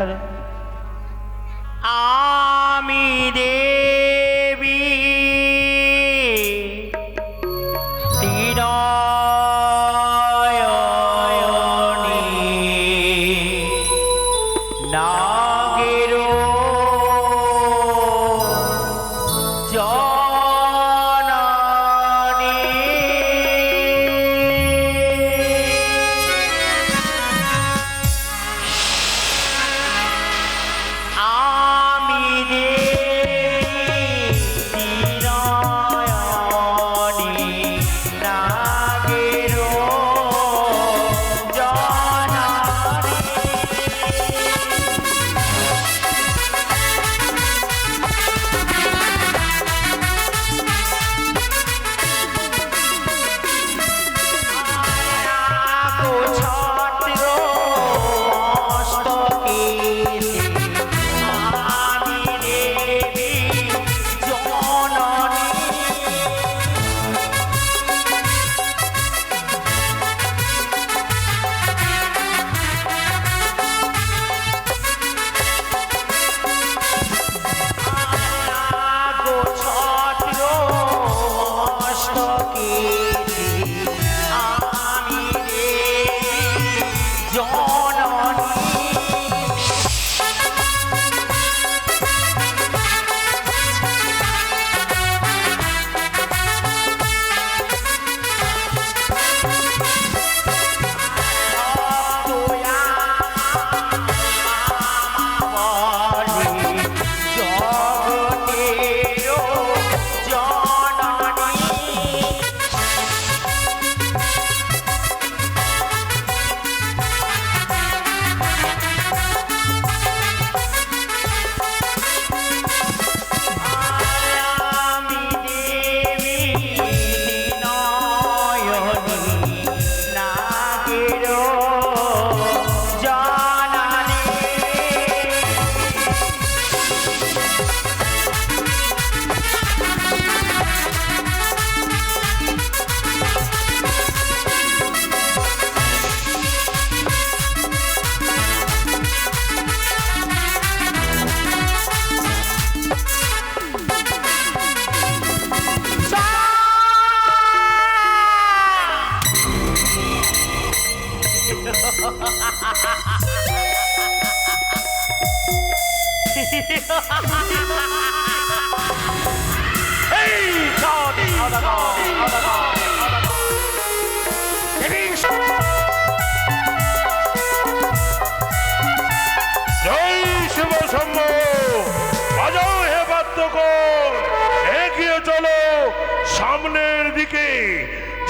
Hello আমি দেবী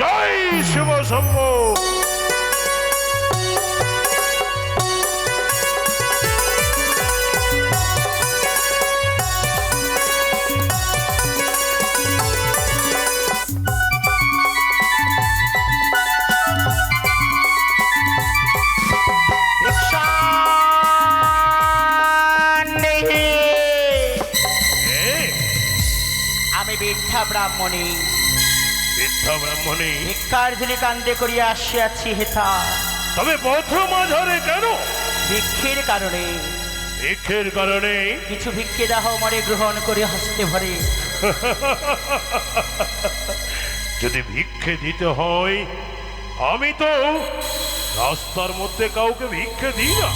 জয় শিব শম্ভ। আমি বৃদ্ধা ব্রাহ্মণী। বৃদ্ধা ব্রাহ্মণী ভিক্ষার ঝুলি কান্দে করিয়া আসিয়াছি হেথা। তবে পথ মাঝারে কেন? ভিক্ষের কারণে। ভিক্ষের কারণে? কিছু ভিক্ষে দাহ মরে গ্রহণ করে হস্তে ভরে। যদি ভিক্ষে দিতে হয় আমি তো রাস্তার মধ্যে কাউকে ভিক্ষে দিই না।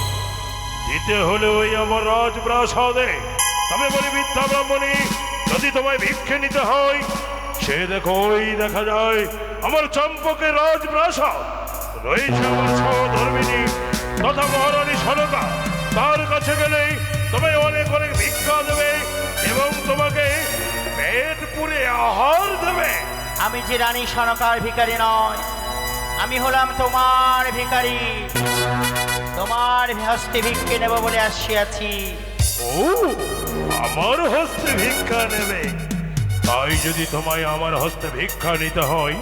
দিতে হলে ওই আমার রাজপ্রাসাদে। তবে বলি বিদ্যা ব্রাহ্মণী যদি তোমায় ভিক্ষে নিতে হয় সে দেখো ওই দেখা যায় আমার চম্পকের রাজপ্রাসাদ। রয়েছে আমার সহধর্মিনী তথা মহারানী সনকা তার কাছে গেলেই তোমায় অনেক অনেক ভিক্ষা দেবে এবং তোমাকে পেট পুরে আহার দেবে। আমি যে রানী সনকার ভিখারি নয় আমি হলাম তোমার ভিখারি। তোমার হস্তে ভিক্ষে নেব বলে আসিয়াছি। ও আমার হস্তে ভিক্ষা নেবে। তাই যদি তোমায় আমার হস্তে ভিক্ষা নিতে হয়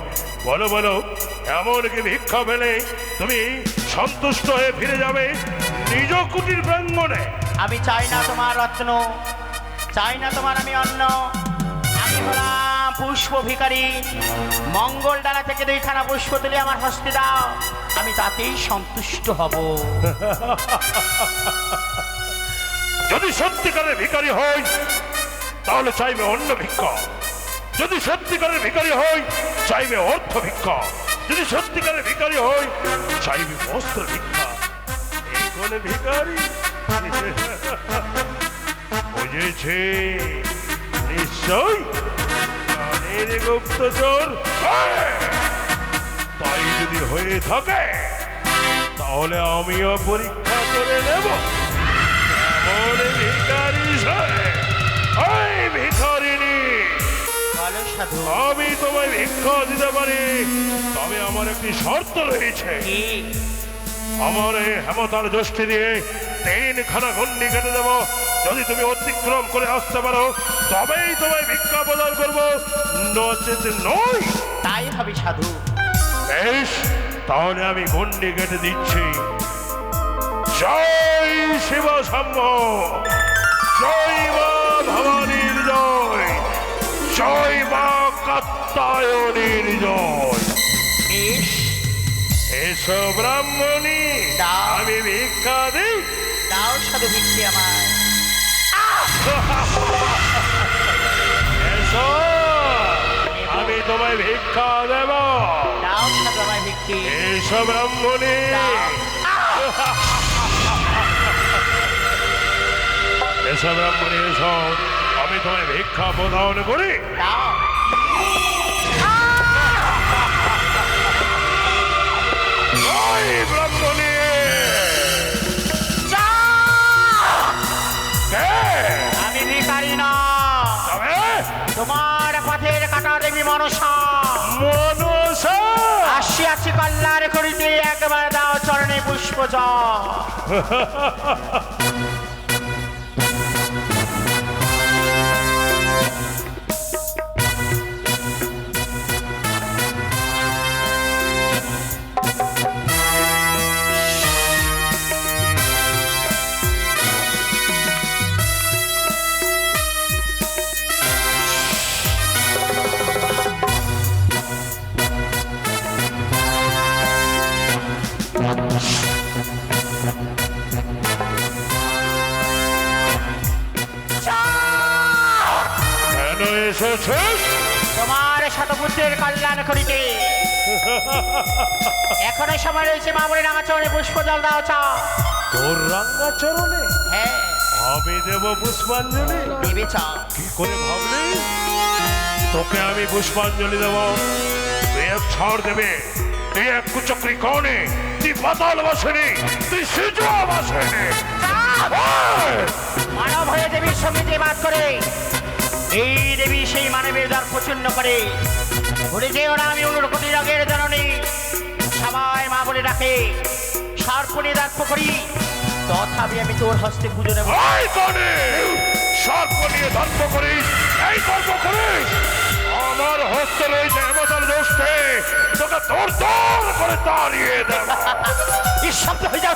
বলো বলো এমন কি ভিক্ষা পেলে তুমি সন্তুষ্ট হয়ে ফিরে যাবে নিজ কুটির প্রাঙ্গণে? আমি চাই না তোমার রত্ন চাই না তোমার আমি অন্ন। আমি হলাম পুষ্প ভিখারি মঙ্গল ডালা থেকে দুইখানা পুষ্প তুলে আমার হস্তে দাও আমি তাতেই সন্তুষ্ট হব। যদি সত্যিকারের ভিখারি হই তাহলে চাইবে অন্য ভিক্ষা। যদি সত্যিকারের ভিখারি হই চাইবে অর্থ ভিক্ষা। যদি সত্যিকারের ভিখারি হই চাইবে বস্ত্র ভিক্ষা। কোন ভিখারি। বুঝেছে? নিশ্চয় গুপ্তচর! তাই যদি হয়ে থাকে, তাহলে আমিও পরীক্ষা করে নেব। এমন ভিখারি ওই ভিখারিনী আমি তোমায় ভিক্ষা দিতে পারি তবে আমার একটি শর্ত রয়েছে। আমার এই হেমতার দৃষ্টি দিয়ে তিনখানা গন্ডি কেটে দেব। যদি তুমি অতিক্রম করে আসতে পারো তবেই তোমায় ভিক্ষা প্রদান করব। নচেত নয় তাই হবে সাধু। বেশ তাহলে আমি গন্ডি কেটে দিচ্ছি। জয় শিব জয় জয় মা কাত্তায়নীর জয় বেশ এসো ব্রাহ্মণী দাও। আমি ভিক্ষা দিই। দাও সাধু ভিক্ষে আমার এসো আমি তোমায় ভিক্ষা দেব। দাও সাধু আমার ভিক্ষে। এসো ব্রাহ্মণী। দাও। এসো ব্রাহ্মণী এসো। আমি তোমায় ভিক্ষা প্রদান করি। তোমার পথের কাটা দেবী মনসা মনসা আসিয়াছি কল্যাণ করিতে একবার দাও চরণে পুষ্প এসেছিস তোমার শতপুত্রের কল্যাণ করিতে। এখনও সময় রয়েছে রাঙা চরণে পুষ্প জল দাও চা। তোর রাঙ্গা চরণে হ্যাঁ। আমি দেব পুষ্পাঞ্জলি। দিবি চা। কি করে ভাবলি? তোকে আমি পুষ্পাঞ্জলি দেব। তুই এক ছাড় দেবে। তুই এক কুচক্রি কনে। তুই পাতাল বাসেনি। তুই সিজু বাসেনি। মানব হয়ে দেবীর সঙ্গে যে বাদ করে। এই দেবী সেই মানবের দ্বার প্রচন্ন করে। ঘুরে যে ওরা আমি অনুরকটি রঙের জননী। সবাই মা বলে ডাকে সর্পণে দাঁত করি তথাপি আমি তোর হস্তে পুজো নেব সর্প নিয়ে ধর্ম করিস এই গল্প করিস আমার হস্তে রয়েছে এমতার দোষে তোকে তোর তোর করে তাড়িয়ে দেব। নিঃশব্দ হয়ে যাও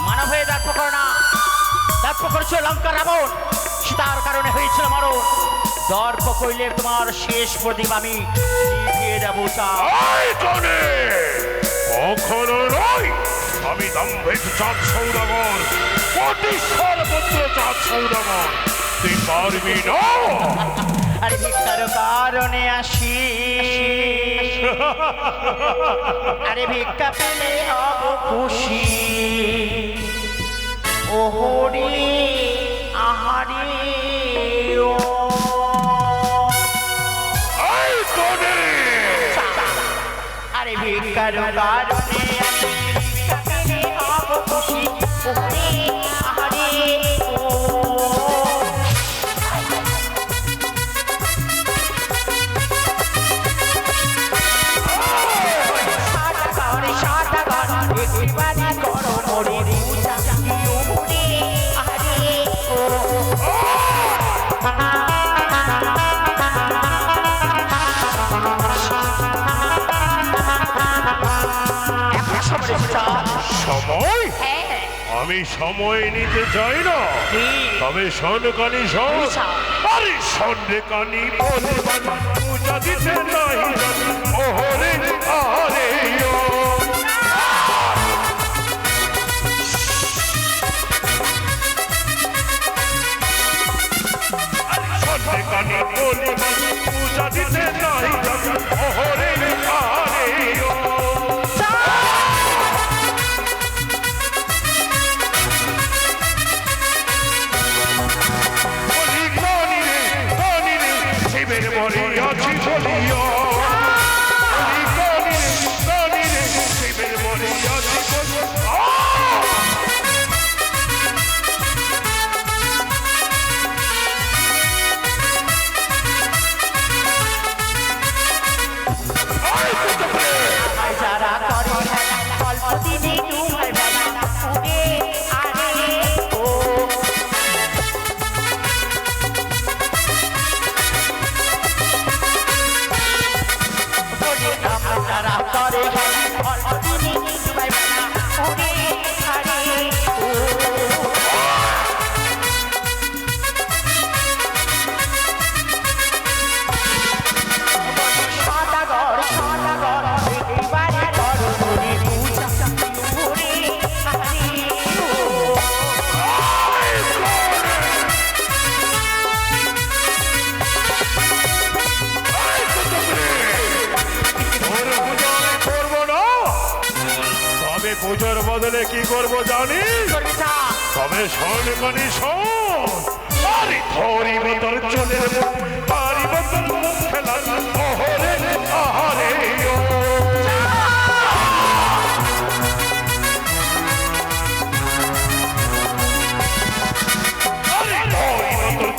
মানব হয়ে করো না। দাঁত করেছিল লঙ্কা রাবণ। সীতার কারণে হয়েছিল মরণ। দর্প কইলে তোমার শেষ প্রদীপ আমি নিভিয়ে দেবো চা কখনো নয় আমি দাম্ভিক চাঁদ সৌদাগর কোটিশ্বর পুত্র চাঁদ সৌদাগর। তুই পারবি না! আরে ভিক্ষার কারণে আসি। আরে ভিক্ষা পেলে খুশি ও হরি আহারে ভিক্ষার কারণে আসি সময়? হ্যাঁ, আমি সময় নিতে চাই না। তবে শোন কানি শোন। আরে শোন রে কানি। বলে পূজা দিতে নাই ওহরে করব জানি তবে শোন কানি শোন আরে চলে আহারে।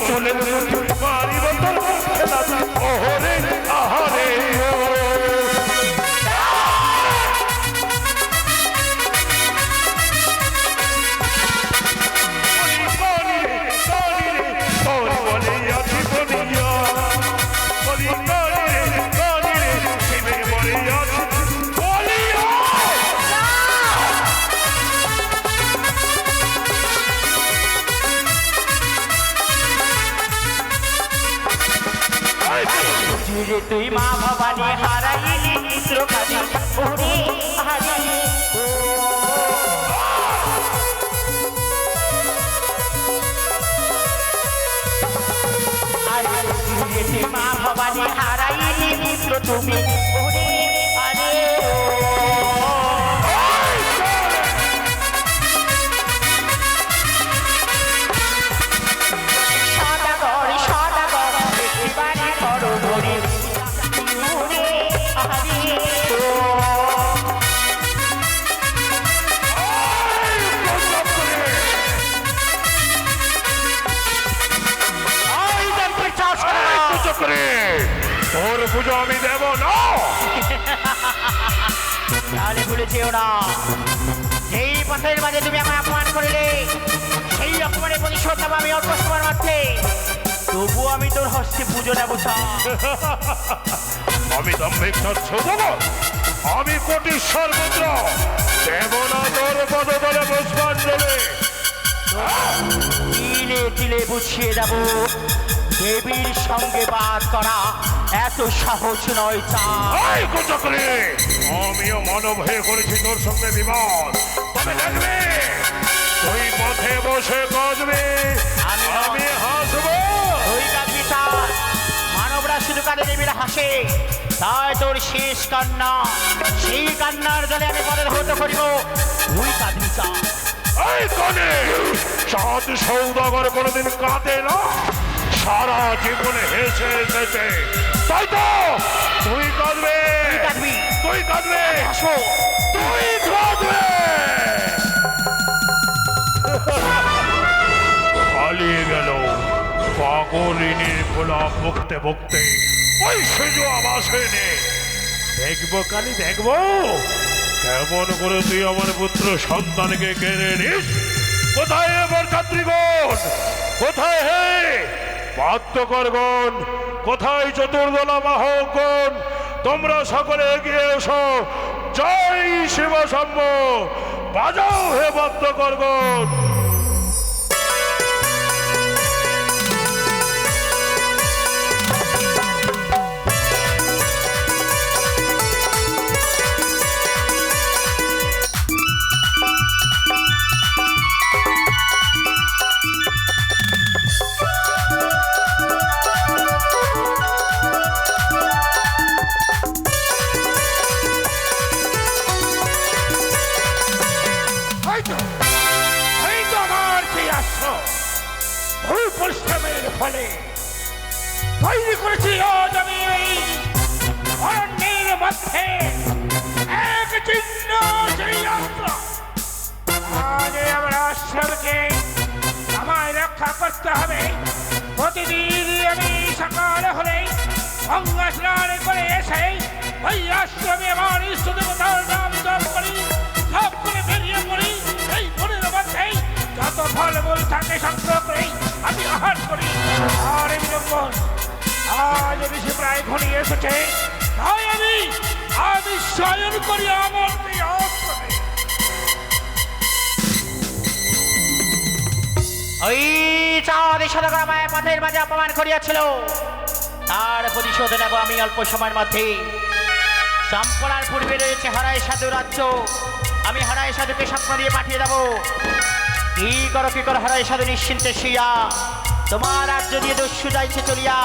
চলে মা ভবানী হারাইলি পুত্র তুমি। তাহলে ভুলে যেও না যেই পথের মাঝে তুমি আমায় অপমান করলে সেই অপমানের প্রতিশোধ নেব আমি অল্প সময়ের মধ্যে। তবুও আমি তোর হস্তে পুজো নেব আমি দাম্ভিক চাচ্ছ আমি কোটিশ্বর পুত্র দেব না তোর পদতলে পুষ্পাঞ্জলি। তিলে তিলে বুঝিয়ে দেব। দেবীর সঙ্গে বাদ করা এত সহজ নয় এই কুচকরি আমিও মানব হয়ে করেছি তোর সঙ্গে বিবাদ। তবে দেখবে তুই পথে বসে কাঁদবি আমি হাসবো। ওই কাঁদবি মানবরা শুধু কাঁদে দেবীরা হাসে। তাই তোর শেষ কান্না। সেই কান্নার জলে আমি পদের হত করিব তুই কাঁদবি চার এই কানে চাঁদ সৌদাগর কোনোদিন কাঁদে না। সারা জীবনে হেসে এসেছে তাই তো! তুই কাঁদবে। তুই কাঁদবি। তুই কাঁদবে। হাসো। তুই কাঁদবে। পালিয়ে গেল পাগলিনীর গোলাপ বকতে বকতে ওই সেজো আবাসে নে দেখব কালি দেখব। কেমন করে তুই আমার পুত্র সন্তানকে কেড়ে নিস? কোথায় এবার ছাত্রীগণ কোথায় হে? বাদ্যকরগণ কোথায় চতুর্দলা বাহকগণ তোমরা সকলে এগিয়ে এসো। জয় শিব বাজাও হে বাদ্যকরগণ এসেছে তাই আমি আমি শয়ন করি আমার ওই চাঁদ সদাগর আমায় পথের মাঝে অপমান করিয়াছিল। তার প্রতিশোধ নেব আমি অল্প সময়ের মধ্যে। সম্পলার পূর্বে রয়েছে হরায় সাধু রাজ্য। আমি হরায় সাধুকে স্বপ্ন দিয়ে পাঠিয়ে দেব। কি করো কি করো হরায় সাধু নিশ্চিন্তে শুইয়া। তোমার রাজ্য দিয়ে দস্যু যাইছে চলিয়া।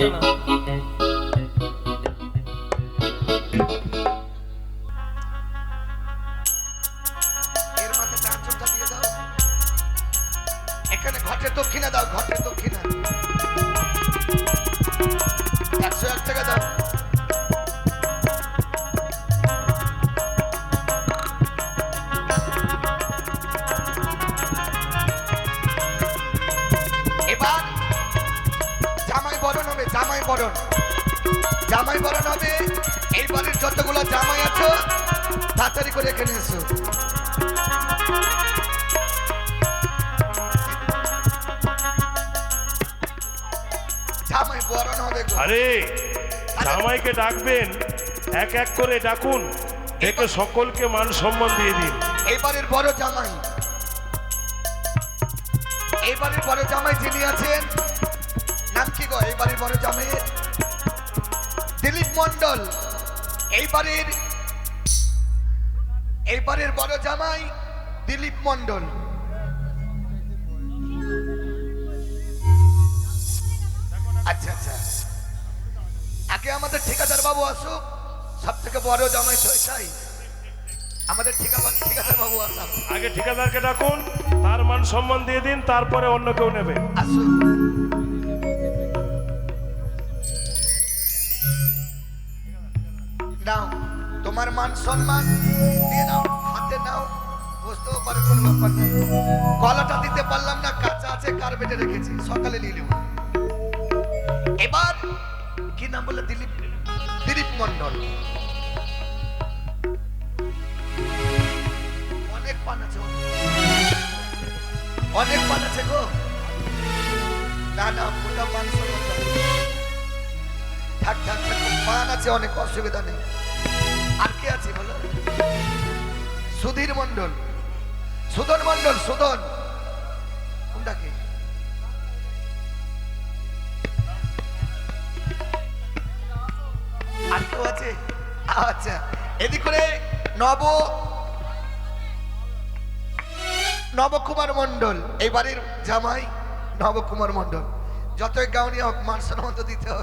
对吗？এক এক করে ডাকুন। ডেকে সকলকে মান সম্মান দিয়ে দিন। এইবারের বড় জামাই। এইবারের বড় জামাই যিনি আছেন, নাম কি গো? এইবারের বড় জামাই দিলীপ মন্ডল এইবারের এইবারের বড় জামাই দিলীপ মন্ডল আচ্ছা আচ্ছা। আগে আমাদের ঠিকাদার বাবু আসুক। সব থেকে বড় জামাই সইসাই আমাদের ঠিকাদার ঠিকাদার বাবু আসুক আগে ঠিকাদারকে ডাকুন তার মান সম্মান দিয়ে দিন তারপরে অন্য কেউ নেবে। আসুন। নাও তোমার মান সম্মান দিয়ে নাও হাতে নাও বুঝতেও পারে কোনো ব্যাপার নেই। কলাটা দিতে পারলাম না কাঁচা আছে কার্পেটে রেখেছি সকালে নিয়ে নেব। মন্ডল অনেক পান আছে, অনেক পান আছে। গো। না না মোটা পান থাক থাক পান আছে, অনেক অসুবিধা নেই। আর কে আছে বলো? সুধীর মন্ডল সুদন মন্ডল সুদন আচ্ছা এদিক করে নব, নবকুমার মন্ডল এই বাড়ির জামাই নবকুমার মন্ডল যতই গাউনি হোক, মান মতো দিতে হবে।